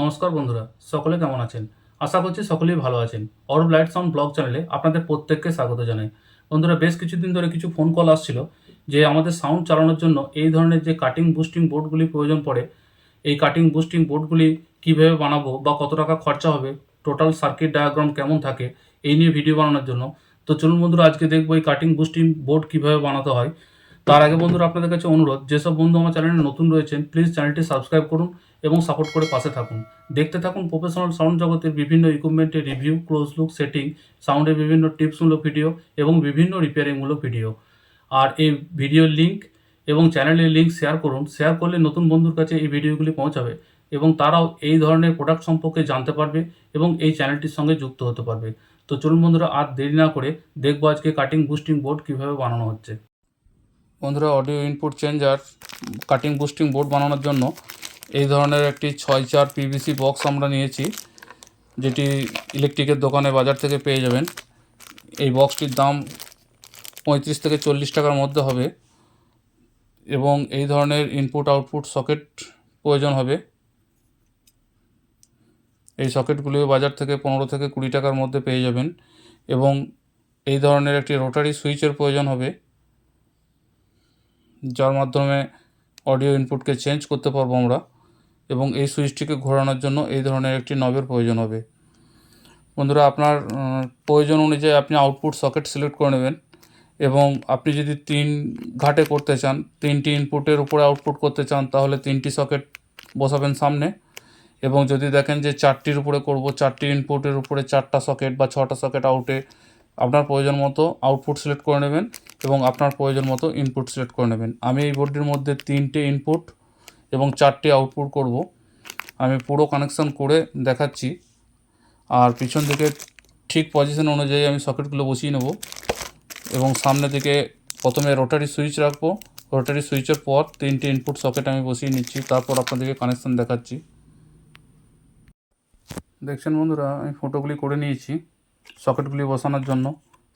নমস্কার বন্ধুরা, সকলে কেমন আছেন? আশা করছি সকলেই ভালো আছেন। অরব লাইট সাউন্ড ব্লগ চ্যানেলে আপনাদের প্রত্যেককে স্বাগত জানাই। বন্ধুরা, বেশ কিছুদিন ধরে কিছু ফোন কল আসছিল যে আমাদের সাউন্ড চালানোর জন্য এই ধরনের যে কাটিং বুস্টিং বোর্ডগুলি প্রয়োজন পড়ে, এই কাটিং বুস্টিং বোর্ডগুলি কীভাবে বানাবো বা কত টাকা খরচা হবে টোটাল সার্কিট ডায়াগ্রাম কেমন থাকে, এই নিয়ে ভিডিও বানানোর জন্য। তো চলুন বন্ধুরা, আজকে দেখব এই কাটিং বুস্টিং বোর্ড কীভাবে বানাতে হয়। তার আগে বন্ধুরা, আপনাদের কাছে অনুরোধ, যেসব বন্ধু আমার চ্যানেলে নতুন রয়েছেন প্লিজ চ্যানেলটি সাবস্ক্রাইব করুন এবং সাপোর্ট করে পাশে থাকুন। দেখতে থাকুন প্রফেশনাল সাউন্ড জগতের বিভিন্ন ইকুইপমেন্টের রিভিউ ক্লোজ লুক সেটিং সাউন্ডের বিভিন্ন টিপসমূলক ভিডিও এবং বিভিন্ন রিপেয়ারিংমূলক ভিডিও আর এই ভিডিওর লিঙ্ক এবং চ্যানেলের লিঙ্ক শেয়ার করুন। শেয়ার করলে নতুন বন্ধুর কাছে এই ভিডিওগুলি পৌঁছাবে এবং তারাও এই ধরনের প্রোডাক্ট সম্পর্কে জানতে পারবে এবং এই চ্যানেলটির সঙ্গে যুক্ত হতে পারবে। তো চলুন বন্ধুরা, আর দেরি না করে দেখব আজকে কাটিং বুস্টিং বোর্ড কীভাবে বানানো হচ্ছে। বন্ধুরা audio input changer cutting boosting board বানানোর জন্য এই ধরনের একটি ছয় চার পিভিসি বক্স আমরা নিয়েছি, যেটি ইলেকট্রিকের দোকানে বাজার থেকে পেয়ে যাবেন। এই বক্সটির দাম পঁয়ত্রিশ থেকে চল্লিশ টাকার মধ্যে হবে এবং এই ধরনের ইনপুট আউটপুট সকেট প্রয়োজন হবে। এই সকেটগুলিও বাজার থেকে পনেরো থেকে কুড়ি টাকার মধ্যে পেয়ে যাবেন এবং এই ধরনের একটি রোটারি সুইচের প্রয়োজন হবে, যার মাধ্যমে অডিও ইনপুটকে চেঞ্জ করতে পারব আমরা। এবং এই সুইচটিকে ঘোরানোর জন্য এই ধরনের একটি নবের প্রয়োজন হবে। বন্ধুরা, আপনার প্রয়োজন অনুযায়ী আপনি আউটপুট সকেট সিলেক্ট করে নেবেন এবং আপনি যদি তিন ঘাটে করতে চান, তিনটি ইনপুটের উপরে আউটপুট করতে চান, তাহলে তিনটি সকেট বসাবেন সামনে এবং যদি দেখেন যে চারটির উপরে করব, চারটি ইনপুটের উপরে চারটা সকেট বা ছটা সকেট আউটে আপনার প্রয়োজন মতো আউটপুট সিলেক্ট করে নেবেন এবং আপনার প্রয়োজন মতো ইনপুট সিলেক্ট করে নেবেন। আমি এই বোর্ডটির মধ্যে তিনটে ইনপুট এবং চারটে আউটপুট করব। আমি পুরো কানেকশান করে দেখাচ্ছি। আর পিছন দিকে ঠিক পজিশন অনুযায়ী আমি সকেটগুলো বসিয়ে নেব। এবং সামনে দিকে প্রথমে রোটারি সুইচ রাখব। রোটারি সুইচের পর তিনটে ইনপুট সকেট আমি বসিয়ে নিচ্ছি। তারপর আপনাদেরকে কানেকশান দেখাচ্ছি। দেখছেন বন্ধুরা, আমি ফটোগুলি করে নিয়েছি সকেটগুলি বসানোর জন্য।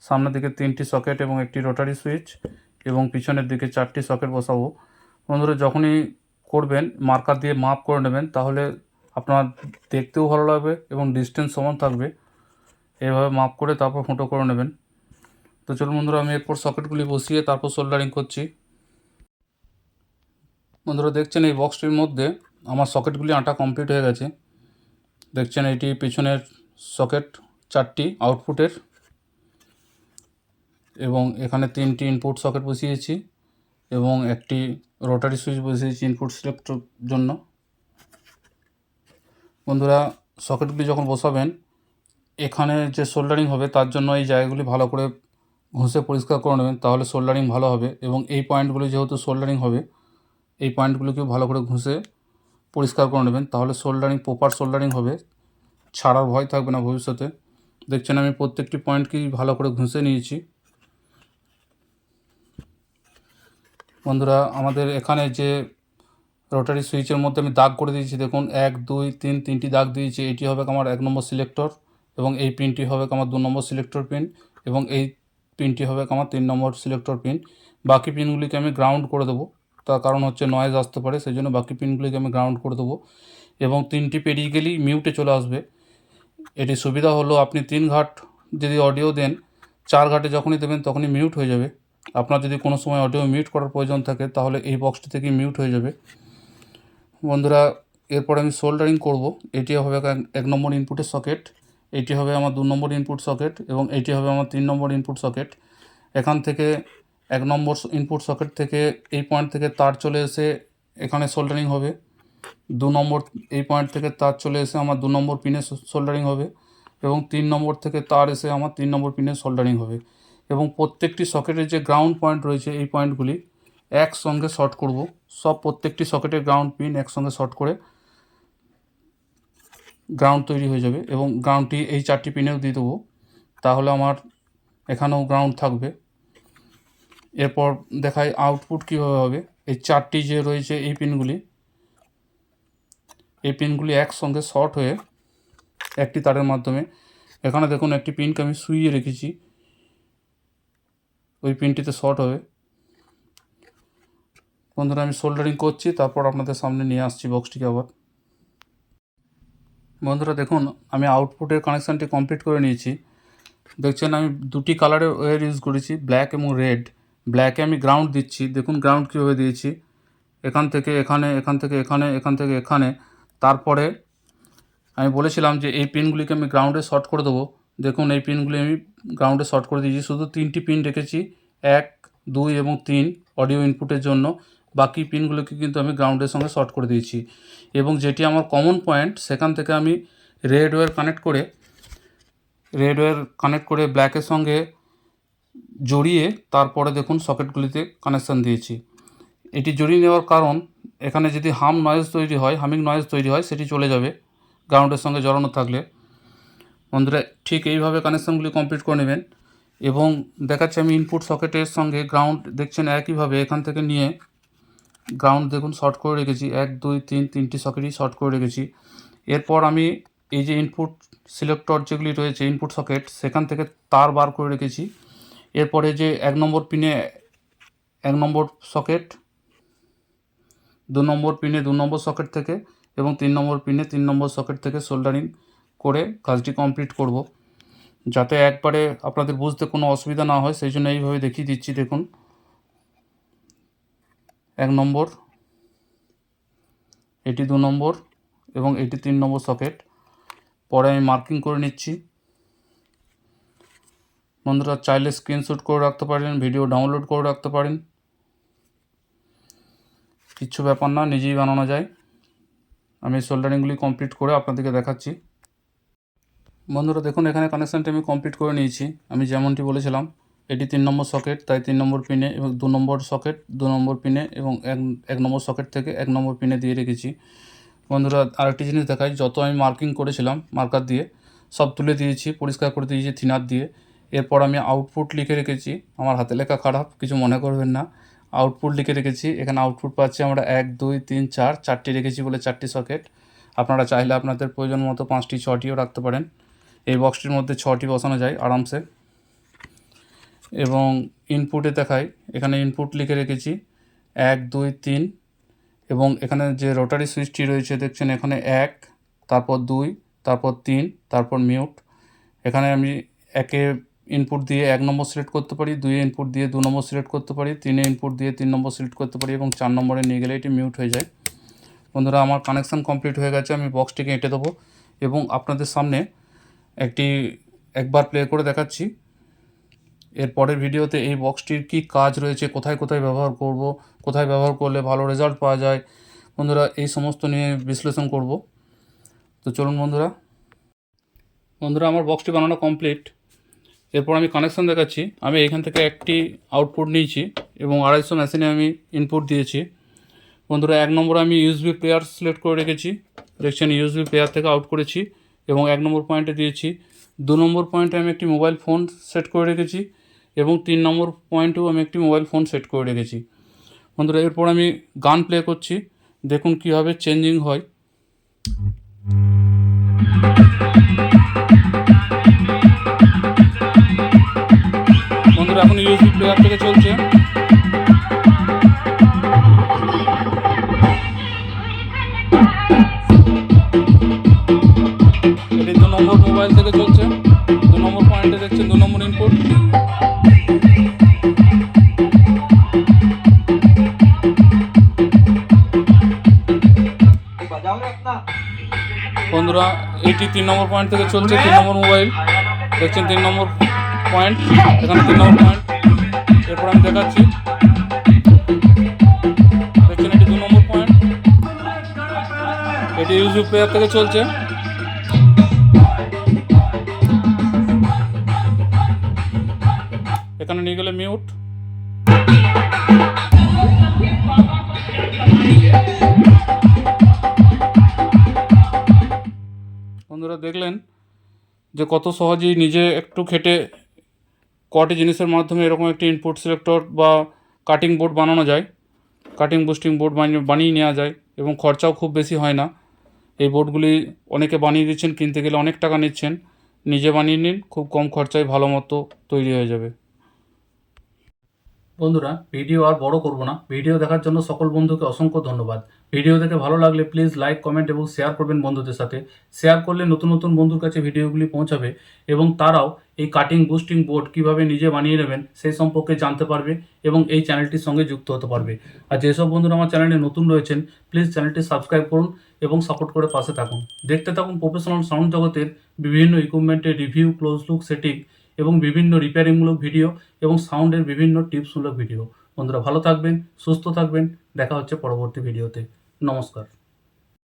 সামনের দিকে তিনটি সকেট এবং একটি রোটারি সুইচ এবং পিছনের দিকে চারটি সকেট বসাবো। বন্ধুরা, যখনই করবেন মার্কার দিয়ে মাপ করে নেবেন, তাহলে আপনার দেখতেও ভালো লাগবে এবং ডিস্টেন্স সমান থাকবে। এভাবে মাপ করে তারপর ফোটো করে নেবেন। তো চলুন বন্ধুরা, আমি এরপর সকেটগুলি বসিয়ে তারপর সোল্ডারিং করছি। বন্ধুরা, দেখছেন এই বক্সটির মধ্যে আমার সকেটগুলি আঁটা কমপ্লিট হয়ে গেছে। দেখছেন এটি পিছনের সকেট চারটি আউটপুটের এবং এখানে তিনটি ইনপুট সকেট বসিয়েছি এবং একটি রোটারি সুইচ বসিয়েছি ইনপুট সিলেক্টর জন্য। বন্ধুরা, সকেটগুলি যখন বসাবেন, এখানে যে সোল্ডারিং হবে, তার জন্য এই জায়গাগুলি ভালো করে ঘষে পরিষ্কার করে নেবেন, তাহলে সোল্ডারিং ভালো হবে এবং এই পয়েন্টগুলি যেহেতু সোল্ডারিং হবে, এই পয়েন্টগুলিকেও ভালো করে ঘষে পরিষ্কার করে নেবেন, তাহলে সোল্ডারিং, প্রপার সোল্ডারিং হবে, ছাড়ার ভয় থাকবে না ভবিষ্যতে। দেখছেন আমি প্রত্যেকটি পয়েন্টকেই ভালো করে ঘষে নিয়েছি। বন্ধুরা, আমাদের এখানে যে রোটারি সুইচের মধ্যে আমি দাগ করে দিয়েছি, দেখুন, এক, দুই, তিন, তিনটি দাগ দিয়েছি। এটি হবে আমার এক নম্বর সিলেক্টর এবং এই পিনটি হবে আমার দু নম্বর সিলেক্টর পিন এবং এই পিনটি হবে আমার তিন নম্বর সিলেক্টর পিন বাকি পিনগুলিকে আমি গ্রাউন্ড করে দেবো, তার কারণ হচ্ছে নয়েজ আসতে পারে সেই জন্য বাকি পিনগুলিকে আমি গ্রাউন্ড করে দেবো এবং তিনটি পেরিয়ে গেলেই মিউটে চলে আসবে। এটি সুবিধা হলো আপনি তিন ঘাট যদি অডিও দেন, চার ঘাটে যখনই দেবেন তখনই মিউট হয়ে যাবে। আপনার যদি কোনো সময় অডিও মিউট করার প্রয়োজন থাকে, তাহলে এই বক্সটি থেকে মিউট হয়ে যাবে। বন্ধুরা, এরপর আমি সোল্ডারিং করব। এটি হবে এক- নম্বর ইনপুটের সকেট এটি হবে আমার দু নম্বর ইনপুট সকেট এবং এটি হবে আমার তিন নম্বর ইনপুট সকেট এখান থেকে এক নম্বর ইনপুট সকেট থেকে এই পয়েন্ট থেকে তার চলে এসে এখানে সোল্ডারিং হবে। দু নম্বর, এই পয়েন্ট থেকে তার চলে এসে আমার দু নম্বর পিনে সোল্ডারিং হবে এবং তিন নম্বর থেকে তার এসে আমার তিন নম্বর পিনে সোল্ডারিং হবে। এবং প্রত্যেকটি সকেটের যে গ্রাউন্ড পয়েন্ট রয়েছে এই পয়েন্টগুলি একসঙ্গে শর্ট করব। সব প্রত্যেকটি সকেটের গ্রাউন্ড পিন একসঙ্গে শর্ট করে গ্রাউন্ড তৈরি হয়ে যাবে এবং গ্রাউন্ডটি এই চারটি পিনেও দিয়ে দেবো। তাহলে আমার এখানেও গ্রাউন্ড থাকবে। এরপর দেখাই আউটপুট কীভাবে হবে। এই চারটি যে রয়েছে এই পিনগুলি এই পিনগুলি একসঙ্গে শর্ট হয়ে একটি তারের মাধ্যমে, এখানে দেখুন একটি পিনকে আমি শুইয়ে রেখেছি। ওই পিনটিতে শর্ট হবে। বন্ধুরা, আমি সোল্ডারিং করছি, তারপর আপনাদের সামনে নিয়ে আসছি বক্সটিকে আবার বন্ধুরা, দেখুন, আমি আউটপুটের কানেকশানটি কমপ্লিট করে নিয়েছি। দেখছেন, আমি দুটি কালারের ওয়্যার ইউজ করেছি ব্ল্যাক এবং রেড ব্ল্যাকে আমি গ্রাউন্ড দিচ্ছি। দেখুন গ্রাউন্ড কীভাবে দিয়েছি। এখান থেকে এখানে, এখান থেকে এখানে, এখান থেকে এখানে। তারপরে আমি বলেছিলাম যে এই পিনগুলিকে আমি গ্রাউন্ডে শর্ট করে দেবো। দেখুন, এই পিনগুলি আমি গ্রাউন্ডে শর্ট করে দিয়েছি। শুধু তিনটি পিন রেখেছি, এক, দুই এবং তিন অডিও ইনপুটের জন্য। বাকি পিনগুলোকে কিন্তু আমি গ্রাউন্ডের সঙ্গে শর্ট করে দিয়েছি। এবং যেটি আমার কমন পয়েন্ট সেখান থেকে আমি রেড কানেক্ট করে রেড কানেক্ট করে ব্ল্যাকের সঙ্গে জড়িয়ে তারপরে দেখুন সকেটগুলিতে কানেকশান দিয়েছি। এটি জড়িয়ে নেওয়ার কারণ, এখানে যদি হাম নয়েজ তৈরি হয় হামিং নয়েজ তৈরি হয়, সেটি চলে যাবে গ্রাউন্ডের সঙ্গে জড়ানো থাকলে। বন্ধুরা, ঠিক এইভাবে কানেকশানগুলি কমপ্লিট করে নেবেন এবং দেখাচ্ছি আমি ইনপুট সকেটের সঙ্গে গ্রাউন্ড দেখছেন একইভাবে এখান থেকে নিয়ে গ্রাউন্ড দেখুন শর্ট করে রেখেছি। এক, দুই, তিন, তিনটি সকেটই শর্ট করে রেখেছি। এরপর আমি এই যে ইনপুট সিলেক্টর যেগুলি রয়েছে ইনপুট সকেট সেখান থেকে তার বার করে রেখেছি। এরপরে যে এক নম্বর পিনে এক নম্বর সকেট দু নম্বর পিনে দু নম্বর সকেট থেকে এবং তিন নম্বর পিনে তিন নম্বর সকেট থেকে সোল্ডারিং করে কাজটি কমপ্লিট করব। যাতে একবারে আপনাদের বুঝতে কোনো অসুবিধা না হয়, সেই জন্য এইভাবে দেখিয়ে দিচ্ছি, দেখুন। এক নম্বর, এটি দু নম্বর এবং এটি তিন নম্বর সকেট পরে আমি মার্কিং করে নিচ্ছি। বন্ধুরা, চাইলে স্ক্রিনশট করে রাখতে পারেন ভিডিও ডাউনলোড করে রাখতে পারেন। কিচ্ছু ব্যাপার না, নিজেই বানানো যায়। আমি সোল্ডারিংগুলি কমপ্লিট করে আপনাদেরকে দেখাচ্ছি। বন্ধুরা, দেখুন, এখানে কানেকশানটি আমি কমপ্লিট করে নিয়েছি। আমি যেমনটি বলেছিলাম, এটি তিন নম্বর সকেট তাই তিন নম্বর পিনে এবং দু নম্বর সকেট দু নম্বর পিনে এবং এক এক নম্বর সকেট থেকে এক নম্বর পিনে দিয়ে রেখেছি। বন্ধুরা, আরেকটি জিনিস দেখাই, যত আমি মার্কিং করেছিলাম মার্কার দিয়ে, সব তুলে দিয়েছি, পরিষ্কার করে দিয়েছি থিনার দিয়ে। এরপর আমি আউটপুট লিখে রেখেছি, আমার হাতে লেখা খারাপ, কিছু মনে করবেন না। আউটপুট লিখে রেখেছি, এখানে আউটপুট পাচ্ছি আমরা এক, দুই, তিন, চার, চারটি রেখেছি বলে চারটি সকেট আপনারা চাইলে আপনাদের প্রয়োজন মতো পাঁচটি ছটিও রাখতে পারেন। এই বক্সটির মধ্যে ছটি বসানো যায় আরামসে। এবং ইনপুটে দেখাই, এখানে ইনপুট লিখে রেখেছি, এক, দুই, তিন, এবং এখানে যে রোটারি সুইচটি রয়েছে, দেখছেন এখানে এক, তারপর দুই, তারপর তিন, তারপর মিউট এখানে আমি একে ইনপুট দিয়ে এক নম্বর সিলেক্ট করতে পারি, দুই ইনপুট দিয়ে দু নম্বর সিলেক্ট করতে পারি, তিনে ইনপুট দিয়ে তিন নম্বর সিলেক্ট করতে পারি, এবং চার নম্বরে নিয়ে গেলে এটি মিউট হয়ে যায়। বন্ধুরা, আমার কানেকশান কমপ্লিট হয়ে গেছে, আমি বক্সটিকে এঁটে দেবো, এবং আপনাদের সামনে একটি একবার প্লে করে দেখাচ্ছি। এর পরের ভিডিওতে এই বক্সটির কী কাজ রয়েছে, কোথায় কোথায় ব্যবহার করব, কোথায় ব্যবহার করলে ভালো রেজাল্ট পাওয়া যায়, বন্ধুরা এই সমস্ত নিয়ে বিশ্লেষণ করব। তো চলুন বন্ধুরা। বন্ধুরা, আমার বক্সটি বানানো কমপ্লিট এরপর আমি কানেকশান দেখাচ্ছি। আমি এখান থেকে একটি আউটপুট নিয়েছি এবং আড়াইশো মেশিনে আমি ইনপুট দিয়েছি। বন্ধুরা, এক নম্বরে আমি ইউএসবি প্লেয়ার সিলেক্ট করে রেখেছি। দেখছেন ইউএসবি প্লেয়ার থেকে আউট করেছি। এবং এক নম্বর পয়েন্টে দিয়েছি। দু নম্বর পয়েন্টে আমি একটি মোবাইল ফোন সেট করে রেখেছি এবং তিন নম্বর পয়েন্টেও আমি একটি মোবাইল ফোন সেট করে রেখেছি। বন্ধুরা, এরপর আমি গান প্লে করছি। দেখুন কীভাবে চেঞ্জিং হয়। বন্ধুরা, এখন ইউএসবি প্লেয়ার থেকে চলছে। বন্ধুরা, এটি তিন নম্বর পয়েন্ট থেকে চলছে, তিন নম্বর মোবাইল দেখছেন, তিন নম্বর পয়েন্ট এখানে তিন নম্বর পয়েন্ট এরপর আমি দেখাচ্ছি। দেখছেন, এটি দু নম্বর পয়েন্ট এটি ইউটিউব প্লেয়ার থেকে চলছে। এখানে নিয়ে গেলে মিউট বন্ধুরা দেখলেন যে কত সহজেই নিজে একটু খেটে কটি জিনিসের মাধ্যমে এরকম একটি ইনপুট সিলেক্টর বা কাটিং বোর্ড বানানো যায়। কাটিং বুস্টিং বোর্ড বানিয়ে বানিয়ে নেওয়া যায় এবং খরচাও খুব বেশি হয় না। এই বোর্ডগুলি অনেকে বানিয়ে দিচ্ছেন, কিনতে গেলে অনেক টাকা নিচ্ছেন। নিজে বানিয়ে নিন, খুব কম খরচায় ভালো মতো তৈরি হয়ে যাবে। বন্ধুরা, ভিডিও আর বড় করব না। ভিডিও দেখার জন্য সকল বন্ধুকে অসংখ্য ধন্যবাদ। ভিডিও দেখে ভালো লাগলে প্লিজ লাইক কমেন্ট এবং শেয়ার করবেন বন্ধুদের সাথে। শেয়ার করলে নতুন নতুন বন্ধুর কাছে ভিডিওগুলি পৌঁছাবে এবং তারাও এই কাটিং বুস্টিং বোর্ড কীভাবে নিজে বানিয়ে নেবেন সেই সম্পর্কে জানতে পারবে এবং এই চ্যানেলটির সঙ্গে যুক্ত হতে পারবে। আর যেসব বন্ধুরা আমার চ্যানেলে নতুন রয়েছেন প্লিজ চ্যানেলটি সাবস্ক্রাইব করুন এবং সাপোর্ট করে পাশে থাকুন। দেখতে থাকুন প্রফেশনাল সাউন্ড জগতের বিভিন্ন ইকুইপমেন্টের রিভিউ ক্লোজ লুক সেটিং এবং বিভিন্ন রিপেয়ারিংমূলক ভিডিও এবং সাউন্ডের বিভিন্ন টিপসমূলক ভিডিও বন্ধুরা ভালো থাকবেন, সুস্থ থাকবেন। দেখা হচ্ছে পরবর্তী ভিডিওতে নমস্কার।